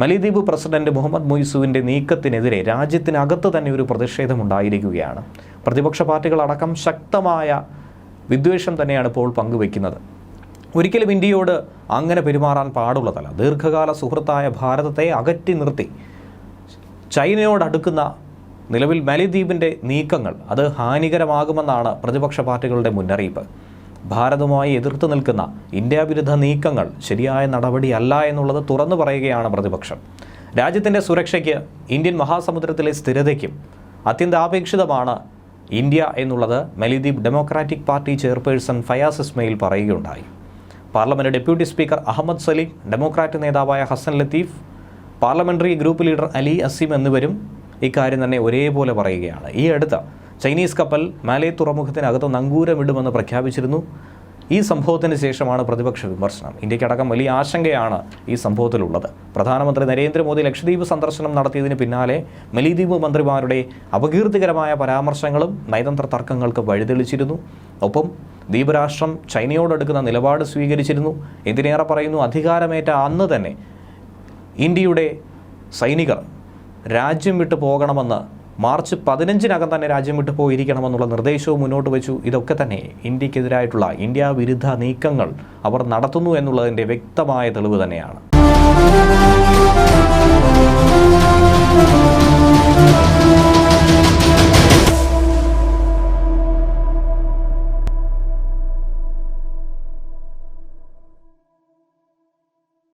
മലിദ്വീപ് president Muhammad മൊയ്സുവിന്റെ നീക്കത്തിനെതിരെ രാജ്യത്തിനകത്ത് തന്നെ ഒരു പ്രതിഷേധമുണ്ടായിരിക്കുകയാണ്. പ്രതിപക്ഷ പാർട്ടികളടക്കം ശക്തമായ വിദ്വേഷം തന്നെയാണ് ഇപ്പോൾ പങ്കുവെക്കുന്നത്. ഒരിക്കലും ഇന്ത്യയോട് അങ്ങനെ പെരുമാറാൻ പാടുള്ളതല്ല. ദീർഘകാല സുഹൃത്തായ ഭാരതത്തെ അകറ്റി നിർത്തി ചൈനയോടടുക്കുന്ന നിലവിൽ മാലിദ്വീപിന്റെ നീക്കങ്ങൾ അത് ഹാനികരമാകുമെന്നാണ് പ്രതിപക്ഷ പാർട്ടികളുടെ മുന്നറിയിപ്പ്. ഭാരതവുമായി എതിർത്ത് നിൽക്കുന്ന ഇന്ത്യ വിരുദ്ധ നീക്കങ്ങൾ ശരിയായ നടപടിയല്ല എന്നുള്ളത് തുറന്നു പറയുകയാണ് പ്രതിപക്ഷം. രാജ്യത്തിന്റെ സുരക്ഷയ്ക്ക് ഇന്ത്യൻ മഹാസമുദ്രത്തിലെ സ്ഥിരതയ്ക്കും അത്യന്താപേക്ഷിതമാണ് ഇന്ത്യ എന്നുള്ളത് Maldives democratic party chairperson Fayaz Ismail പറയുകയുണ്ടായി. Parliament deputy speaker Ahmed Saleem democrat നേതാവായ Hassan Latheef parliamentary group leader Ali Azim എന്നിവരും ഇക്കാര്യം തന്നെ ഒരേപോലെ പറയുകയാണ്. ഈ അടുത്ത ചൈനീസ് കപ്പൽ മാലേ തുറമുഖത്തിനകത്ത് നങ്കൂരമിടുമെന്ന് പ്രഖ്യാപിച്ചിരുന്നു. ഈ സംഭവത്തിന് ശേഷമാണ് പ്രതിപക്ഷ വിമർശനം. ഇന്ത്യക്കടക്കം വലിയ ആശങ്കയാണ് ഈ സംഭവത്തിലുള്ളത്. പ്രധാനമന്ത്രി നരേന്ദ്രമോദി ലക്ഷദ്വീപ് സന്ദർശനം നടത്തിയതിന് പിന്നാലെ മലിദ്വീപ് മന്ത്രിമാരുടെ അപകീർത്തികരമായ പരാമർശങ്ങളും നയതന്ത്ര തർക്കങ്ങൾക്ക് വഴിതെളിച്ചിരുന്നു. ഒപ്പം ദ്വീപരാഷ്ട്രം ചൈനയോടെടുക്കുന്ന നിലപാട് സ്വീകരിച്ചിരുന്നു. എന്തിനേറെ പറയുന്നു? അധികാരമേറ്റ അന്ന് തന്നെ ഇന്ത്യയുടെ സൈനികർ രാജ്യം വിട്ടു പോകണമെന്ന് മാർച്ച് പതിനഞ്ചിനകം തന്നെ രാജ്യം വിട്ടു പോയിരിക്കണമെന്നുള്ള നിർദ്ദേശവും മുന്നോട്ട് വെച്ചു. ഇതൊക്കെ തന്നെ ഇന്ത്യക്കെതിരായിട്ടുള്ള ഇന്ത്യ വിരുദ്ധ നീക്കങ്ങൾ അവർ നടത്തുന്നു എന്നുള്ളതിന്റെ വ്യക്തമായ തെളിവ് തന്നെയാണ്.